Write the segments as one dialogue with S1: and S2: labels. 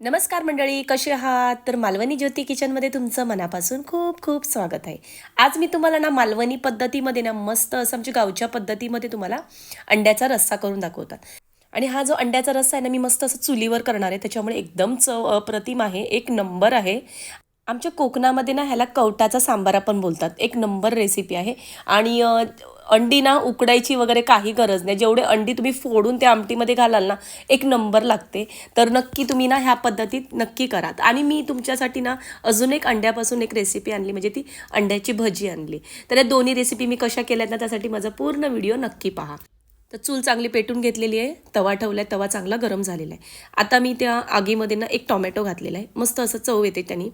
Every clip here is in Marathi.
S1: नमस्कार मंडळी कसे आहात? तर मालवणी ज्योती किचनमध्ये तुमचं मनापासून खूप खूप स्वागत आहे. आज मी तुम्हाला ना मालवणी पद्धतीमध्ये ना मस्त असं आमच्या गावच्या पद्धतीमध्ये तुम्हाला अंड्याचा रस्सा करून दाखवतात. आणि हा जो अंड्याचा रस्सा आहे ना मी मस्त असं चुलीवर करणार आहे. त्याच्यामुळे एकदम चव अप्रतिम आहे. एक नंबर आहे. आमच्या कोकणामध्ये ना ह्याला कवटाचा सांबार आपण बोलतात. एक नंबर रेसिपी आहे. आणि अंडी ना उकडायची वगैरे काही गरज नाही. जेवढे अंडी तुम्ही फोडून त्या आमटीमध्ये घालाल ना एक नंबर लागते. तर नक्की तुम्ही ना ह्या पद्धतीत नक्की करा. आणि मी तुमच्यासाठी ना अजून एक अंड्यापासून एक रेसिपी आणली. म्हणजे ती अंड्याची भजी आणली. तर या दोन्ही रेसिपी मी कशा केल्यात ना त्यासाठी माझा पूर्ण व्हिडिओ नक्की पहा. तर चूल चांगली पेटून घेतलेली आहे. तवा ठेवला आहे तवा चांगला गरम झालेला आहे. आता मी त्या आगीमध्ये ना एक टोमॅटो घातलेला आहे. मस्त असं चव येते त्यांनी.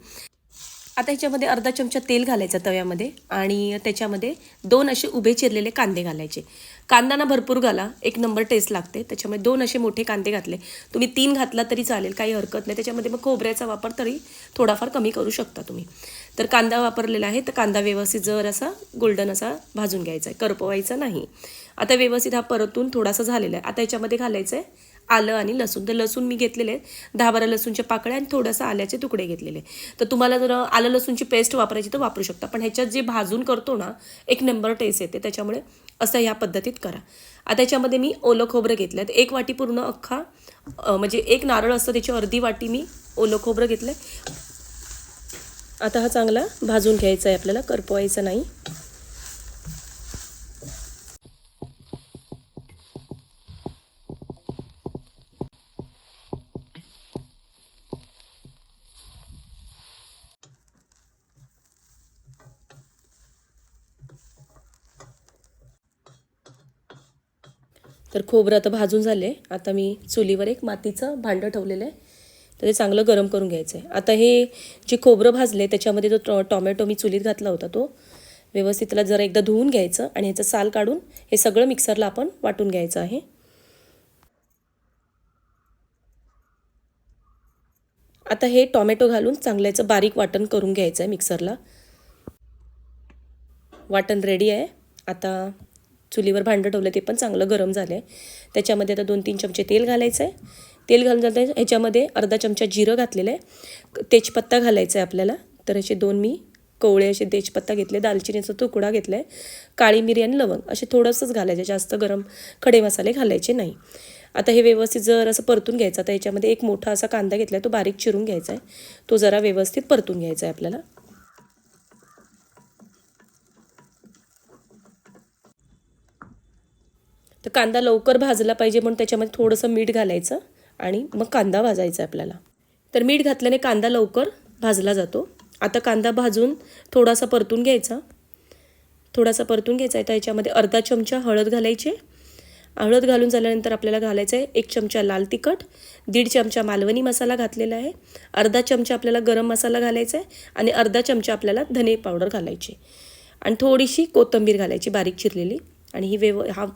S1: आता ह्याच्यामध्ये अर्धा चमचा तेल घालायचं तव्यामध्ये आणि त्याच्यामध्ये दोन असे उभे चिरलेले कांदे घालायचे. कांदा ना भरपूर घाला. एक नंबर टेस्ट लागते. त्याच्यामध्ये दोन असे मोठे कांदे घातले. तुम्ही तीन घातला तरी चालेल काही हरकत नाही. त्याच्यामध्ये मग खोबऱ्याचा वापर तरी थोडाफार कमी करू शकता तुम्ही. तर कांदा वापरलेला आहे. तर कांदा व्यवस्थित जर असा गोल्डन असा भाजून घ्यायचा आहे. करपवायचा नाही. आता व्यवस्थित हा परतून थोडासा झालेला आहे. आता याच्यामध्ये घालायचं आहे आलं आणि लसूण तर लसूण मी घेतलेले आहेत. दहा बारा लसूणच्या पाकळ्या आणि थोडंसं आल्याचे तुकडे घेतलेले तर तुम्हाला जर आलं लसूणची पेस्ट वापरायची तर वापरू शकता. पण ह्याच्यात जे भाजून करतो ना एक नंबर टेस्ट येते. त्याच्यामुळे असं ह्या पद्धतीत करा. आता त्याच्यामध्ये मी ओलं खोबरं घेतलं आहे. एक वाटी पूर्ण अख्खा म्हणजे एक नारळ असतं त्याची अर्धी वाटी मी ओलं खोबरं घेतलं आता हा चांगला भाजून घ्यायचा आहे आपल्याला. करपवायचा नाही. तर खोबरं आता भाजून झाले. आता मी चुलीवर एक मातीचं भांडं ठेवलेलं आहे. तर ते चांगलं गरम करून घ्यायचं आहे आता हे जे खोबरं भाजले त्याच्यामध्ये जो टॉ टॉमॅटो मी चुलीत घातला होता तो व्यवस्थित त्याला जरा एकदा धुवून घ्यायचं आणि ह्याचं साल काढून हे सगळं मिक्सरला आपण वाटून घ्यायचं आहे. आता हे टॉमॅटो घालून चांगल्याचं बारीक वाटण करून घ्यायचं आहे मिक्सरला. वाटण रेडी आहे. आता चुलीवर भांडं ठेवलं ते पण चांगलं गरम झालं आहे त्याच्यामध्ये आता दोन तीन चमचे तेल घालायचं आहे तेल घालून जातं ह्याच्यामध्ये अर्धा चमचा जिरं घातलेलं आहे. तेजपत्ता घालायचा आहे आपल्याला. तर असे दोन मी कवळे असे तेजपत्ता घेतले दालचिनीचा तुकडा घेतला आहे काळी मिरी आणि लवंग असे थोडंसंच घालायचे जास्त गरम खडे मसाले घालायचे नाही. आता हे व्यवस्थित जर असं परतून घ्यायचं आता याच्यामध्ये एक मोठा असा कांदा घेतला आहे तो बारीक चिरून घ्यायचा आहे तो जरा व्यवस्थित परतून घ्यायचा आहे आपल्याला. तर कांदा लवकर भाजला पाहिजे म्हणून त्याच्यामध्ये थोडंसं मीठ घालायचं आणि मग कांदा भाजायचा आहे आपल्याला. तर मीठ घातल्याने कांदा लवकर भाजला जातो. आता कांदा भाजून थोडासा परतून घ्यायचा. थोडासा परतून घ्यायचा आहे. तर याच्यामध्ये अर्धा चमचा हळद घालायची. हळद घालून झाल्यानंतर आपल्याला घालायचं आहे एक चमचा लाल तिखट दीड चमचा मालवणी मसाला घातलेला आहे. अर्धा चमचा आपल्याला गरम मसाला घालायचा आहे आणि अर्धा चमचा आपल्याला धने पावडर घालायची. आणि थोडीशी कोथिंबीर घालायची बारीक चिरलेली आणि ही वेव हा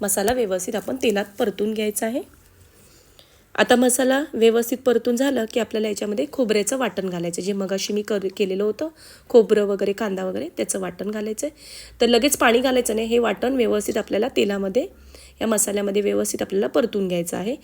S1: मसाला व्यवस्थित आपण तेलात परतून घ्यायचा आहे. आता मसाला व्यवस्थित परतून झालं की आपल्याला याच्यामध्ये खोबऱ्याचं वाटण घालायचं जे मगाशी मी कर केलेलं होतं खोबरं वगैरे कांदा वगैरे त्याचं वाटण घालायचं आहे. तर लगेच पाणी घालायचं नाही. हे वाटण व्यवस्थित आपल्याला तेलामध्ये या मसाल्यामध्ये व्यवस्थित आपल्याला परतून घ्यायचं आहे.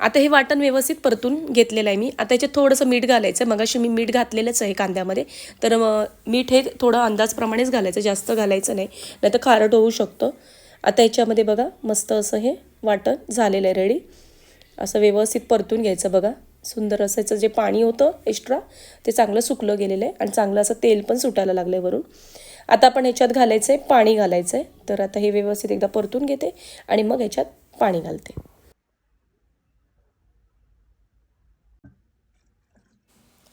S1: आता हे वाटण व्यवस्थित परतून घेतलेलं आहे मी. आता याच्यात थोडंसं मीठ घालायचं. आहे मगाशी मी मीठ घातलेलंच आहे कांद्यामध्ये. तर मीठ हे थोडं अंदाजप्रमाणेच घालायचं. जास्त घालायचं नाही. नाही तर खारट होऊ शकतं. आता याच्यामध्ये बघा मस्त असं हे वाटण झालेलं आहे रेडी असं व्यवस्थित परतून घ्यायचं बघा. सुंदर असायचं जे पाणी होतं एक्स्ट्रा ते चांगलं सुकलं गेलेलं आहे. आणि चांगलं असं तेल पण सुटायला लागलं आहे वरून. आता आपण ह्याच्यात घालायचं आहे पाणी घालायचं आहे तर आता हे व्यवस्थित एकदा परतून घेते आणि मग ह्याच्यात पाणी घालते.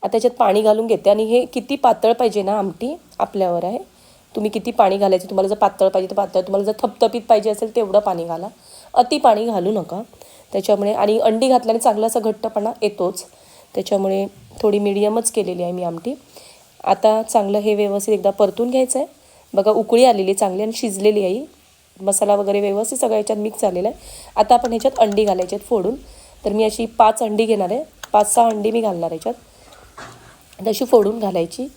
S1: आता त्याच्यात पाणी घालून घेते. आणि हे किती पातळ पाहिजे ना आमटी आपल्यावर आहे? तुम्ही किती पाणी घालायचं तुम्हाला जर पातळ पाहिजे तर पातळ तुम्हाला जर थपथपीत पाहिजे असेल तेवढं पाणी घाला. अति पाणी घालू नका. त्याच्यामुळे आणि अंडी घातल्याने चांगला असा घट्टपणा येतोच. त्याच्यामुळे थोडी मिडियमच केलेली आहे मी आमटी. आता चांगलं हे व्यवस्थित एकदा परतून घ्यायचं आहे बघा उकळी आलेली चांगली आणि शिजलेली आहे. मसाला वगैरे व्यवस्थित सगळं ह्याच्यात मिक्स झालेला आहे. आता आपण ह्याच्यात अंडी घालायच्यात आहेत फोडून. तर मी अशी पाच अंडी घेणार आहे. पाच सहा अंडी मी घालणार याच्यात. तशी फोडून घालायची.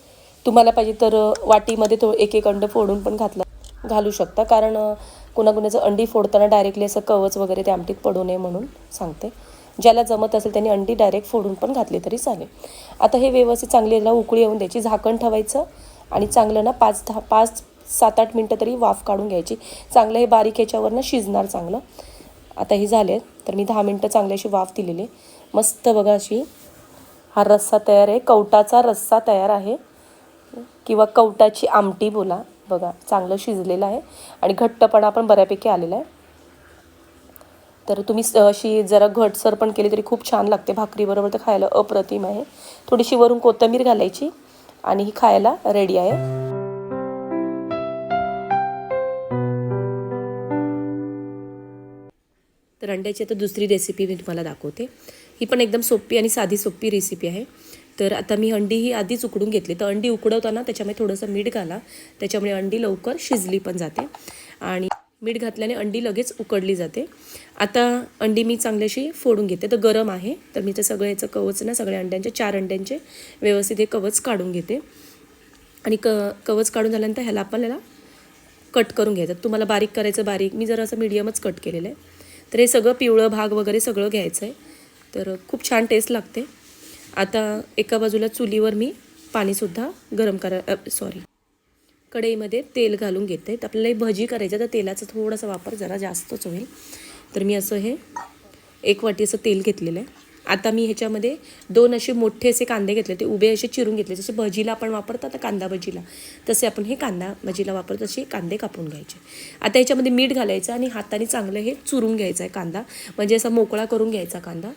S1: तुम्हाला पाहिजे तर वाटीमध्ये तो एक एक अंड फोडून पण घातलं घालू शकता. कारण कुणाकुणाचं अंडी फोडताना डायरेक्टली असं कवच वगैरे ते आमटीत पडू नये म्हणून सांगते. ज्याला जमत असेल त्यांनी अंडी डायरेक्ट फोडून पण घातली तरी चालेल. आता हे व्यवस्थित चांगली याला उकळी येऊन द्यायची झाकण ठेवायचं आणि चांगलं ना पाच दहा पाच सात आठ मिनटं तरी वाफ काढून घ्यायची. चांगलं हे बारीक याच्यावरनं शिजणार चांगलं. आता हे झाले तर मी दहा मिनटं चांगली अशी वाफ दिलेली. मस्त बघा अशी हा रस्सा तयार आहे. कवटाचा रस्सा तयार आहे. किंवा कवटाची आमटी बोला. बघा चांगलं शिजलेलं आहे. आणि घट्टपणा पण बऱ्यापैकी आलेला आहे. तर तुम्ही अशी जरा घटसर पण केली तरी खूप छान लागते. भाकरीबरोबर तर खायला अप्रतिम आहे. थोडीशी वरून कोथिंबीर घालायची आणि ही खायला रेडी आहे. तर अंड्याची आता दुसरी रेसिपी मी तुम्हाला दाखवते. ही पण एकदम सोपी आणि साधी सोपी रेसिपी आहे. तर आता मी अंडी ही आधीच उकडून घेतली. तर अंडी उकडवताना त्याच्यामध्ये थोडंसं मीठ घाला. त्याच्यामुळे अंडी लवकर शिजली पण जाते. आणि मीठ घातल्याने अंडी लगेच उकडली जाते. आता अंडी मी चांगल्याशी फोडून घेते. तर गरम आहे. तर मी ते सगळं याचं कवच ना सगळ्या अंड्यांचे चार अंड्यांचे व्यवस्थित हे कवच काढून घेते. आणि क कवच काढून झाल्यानंतर ह्याला आपल्याला कट करून घ्यायचं. तुम्हाला बारीक करायचं बारीक. मी जर असं मीडियमच कट केलेलं आहे. तर हे सगळं पिवळं भाग वगैरे सगळं घ्यायचं आहे. तर खूप छान टेस्ट लागते. आता एका बाजूला चुलीवर मी पाणीसुद्धा गरम करा सॉरी कढईमध्ये तेल घालून घेते. तर आपल्याला हे भजी करायचं आहे, तर तेलाचा थोडासा वापर जरा जास्तच होईल. तर मी असं हे एक वाटी असं तेल घेतलेलं आहे. आता मी ह्याच्यामध्ये दोन असे मोठे असे कांदे घेतले ते उभे असे चिरून घेतले. जसे भजीला आपण वापरतो आता कांदा भजीला. तसे आपण हे कांदा भजीला वापरतो असे कांदे कापून घ्यायचे. आता ह्याच्यामध्ये मीठ घालायचं आणि हाताने चांगलं हे चुरून घ्यायचं आहे कांदा. म्हणजे असा मोकळा करून घ्यायचा कांदा.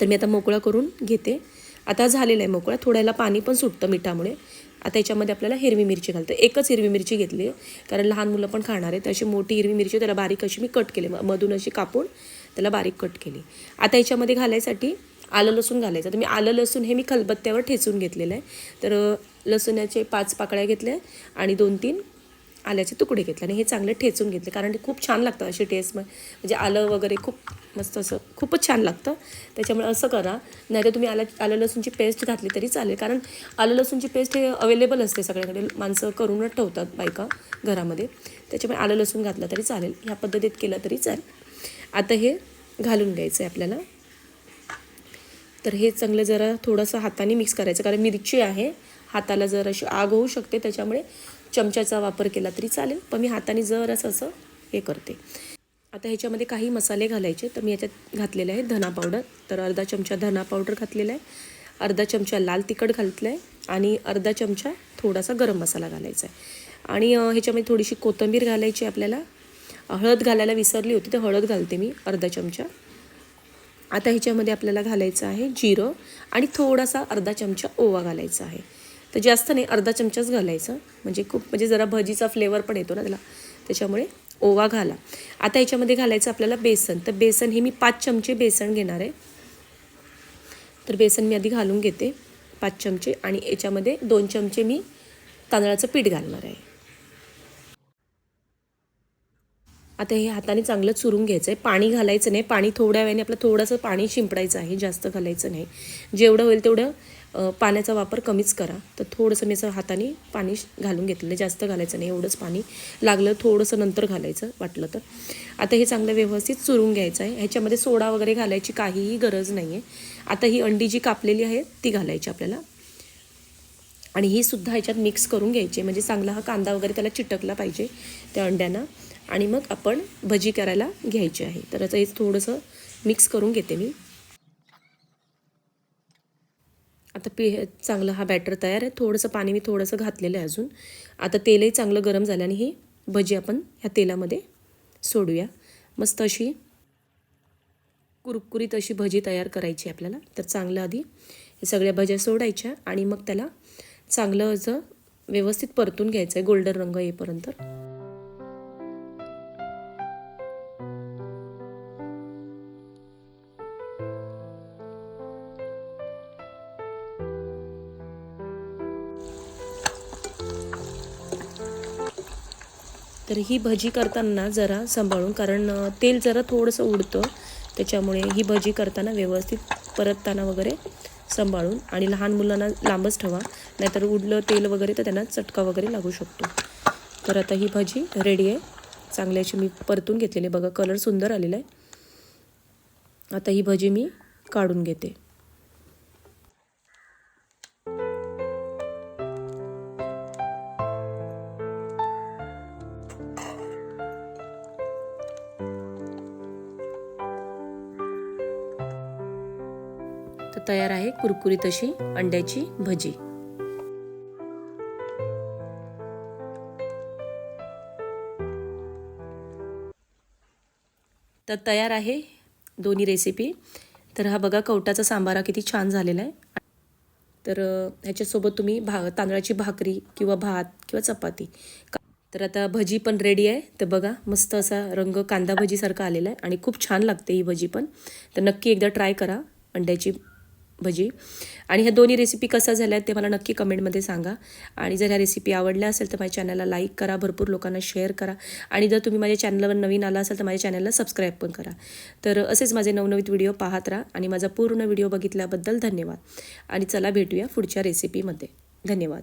S1: तर मी आता मोकळा करून घेते. आता झालेला आहे मोकळा. थोड्याला पाणी पण सुटतं मिठामुळे. आता याच्यामध्ये आपल्याला हिरवी मिरची घालते. एकच हिरवी मिरची घेतली आहे. कारण लहान मुलं पण खाणार आहेत. अशी मोठी हिरवी मिरची त्याला बारीक अशी मी कट केली. म- मधून अशी कापून त्याला बारीक कट केली. आता याच्यामध्ये घालायसाठी आलं लसूण घालायचं. तर मी आलं लसूण हे मी खलबत्त्यावर ठेचून घेतलेलं आहे. तर अ, लसूणाचे पाच पाकळ्या घेतल्या आणि दोन तीन आल्याचे तुकडे घेतले आणि हे चांगले ठेचून घेतले. कारण ते खूप छान लागतं अशी टेस्ट म्हणजे आलं वगैरे खूप मस्त असं खूपच छान लागतं. त्याच्यामुळे असं करा. नाही तर तुम्ही आलं आलं लसूणची पेस्ट घातली तरी चालेल. कारण आलं लसूणची पेस्ट हे अवेलेबल असते सगळ्याकडे. माणसं करूनच ठेवतात बायका घरामध्ये. त्याच्यामुळे आलं लसूण घातलं तरी चालेल. ह्या पद्धतीत केलं तरी चालेल. आता हे घालून घ्यायचं आहे आपल्याला. तर हे चांगलं जरा थोडंसं हाताने मिक्स करायचं. कारण मिरची आहे. हाताला जर अशी आग होऊ शकते. त्याच्यामुळे चमच्याचा वापर केला तरी चालेल पण मी हाताने जर असं हे करते. आता ह्याच्यामध्ये काही मसाले घालायचे तर मी याच्यात घातलेले आहे धना पावडर. तर अर्धा चमचा धना पावडर घातलेला आहे अर्धा चमचा लाल तिखट घातलं आहे आणि अर्धा चमचा थोडासा गरम मसाला घालायचा आहे. आणि ह्याच्यामध्ये थोडीशी कोथिंबीर घालायची आपल्याला. हळद घालायला विसरली होती तर हळद घालते मी अर्धा चमचा. आता ह्याच्यामध्ये आपल्याला घालायचं आहे जिरं आणि थोडासा अर्धा चमचा ओवा घालायचा आहे. तर जास्त नाही अर्धा चमचाच घालायचं. म्हणजे खूप म्हणजे जरा भजीचा फ्लेवर पण येतो ना त्याला. त्याच्यामुळे ओवा घाला. आता याच्यामध्ये घालायचं आपल्याला बेसन. तर बेसन हे मी पाच चमचे बेसन घेणार आहे. तर बेसन मी आधी घालून घेते. पाच चमचे आणि याच्यामध्ये दोन चमचे मी तांदळाचं पीठ घालणार आहे. आता हे हाताने चांगलं चुरून घ्यायचं आहे पाणी घालायचं नाही. पाणी थोड्या वेळाने आपलं थोडंसं पाणी शिंपडायचं आहे. जास्त घालायचं नाही. जेवढं होईल तेवढं पाण्याचा वापर कमीच करा. तर थोडंसं मी असं हाताने पाणी घालून घेतलेलं आहे. जास्त घालायचं नाही एवढंच पाणी लागलं थोडंसं नंतर घालायचं वाटलं तर. आता हे चांगलं व्यवस्थित चुरून घ्यायचं आहे. ह्याच्यामध्ये सोडा वगैरे घालायची काहीही गरज नाही आहे आता ही अंडी जी कापलेली आहे ती घालायची आपल्याला. आणि ही सुद्धा ह्याच्यात मिक्स करून घ्यायची. म्हणजे चांगला हा कांदा वगैरे त्याला चिटकला पाहिजे त्या अंड्यांना. आणि मग आपण भजी करायला घ्यायची आहे. तर आता हे थोडंसं मिक्स करून घेते मी. आता पी चांगलं हा बॅटर तयार आहे. थोडंसं पाणी मी थोडंसं घातलेलं आहे अजून. आता तेलही चांगलं गरम झालं आणि ही भजी आपण ह्या तेलामध्ये सोडूया. मस्त अशी कुरकुरीत अशी भजी तयार करायची आहे आपल्याला. तर चांगलं आधी हे सगळ्या भज्या सोडायच्या आणि मग त्याला चांगलं असं व्यवस्थित परतून घ्यायचं आहे. गोल्डन रंग येईपर्यंत. तर ही भजी करताना जरा सांभाळून कारण तेल जरा थोडंसं उडतं त्याच्यामुळे ही भजी करताना व्यवस्थित परतताना वगैरे सांभाळून आणि लहान मुलांना लांबच ठेवा नाहीतर उडलं तेल वगैरे तर त्यांना चटका वगैरे लागू शकतो. तर आता ही भाजी रेडी आहे. चांगली अशी मी परतून घेतलेली. आहे. बघा कलर सुंदर आलेला आहे. आता ही भजी मी काढून घेते. तर तयार आहे कुरकुरीत अशी अंड्याची भजी. तर तयार आहे दोन्ही रेसिपी तर हा बघा कवटाचा सांबारा किती छान झालेला आहे. तर ह्याच्यासोबत तुम्ही भा तांदळाची भाकरी किंवा भात किंवा चपाती. का- तर आता भजी पण रेडी आहे. तर बघा मस्त असा रंग कांदा भजीसारखा आलेला आहे आणि खूप छान लागते ही भजी पण. तर नक्की एकदा ट्राय करा अंड्याची भजी. आणि ह्या दोन्ही रेसिपी कसा झाल्या आहेत ते मला नक्की कमेंटमध्ये सांगा. आणि जर ह्या रेसिपी आवडल्या असेल तर माझ्या चॅनलला लाईक करा भरपूर लोकांना शेअर करा. आणि जर तुम्ही माझ्या चॅनलवर नवीन आला असाल तर माझ्या चॅनलला सबस्क्राईब पण करा. तर असेच माझे नवनवीन व्हिडिओ पाहत राहा आणि माझा पूर्ण व्हिडिओ बघितल्याबद्दल धन्यवाद. आणि चला भेटूया पुढच्या रेसिपीमध्ये धन्यवाद.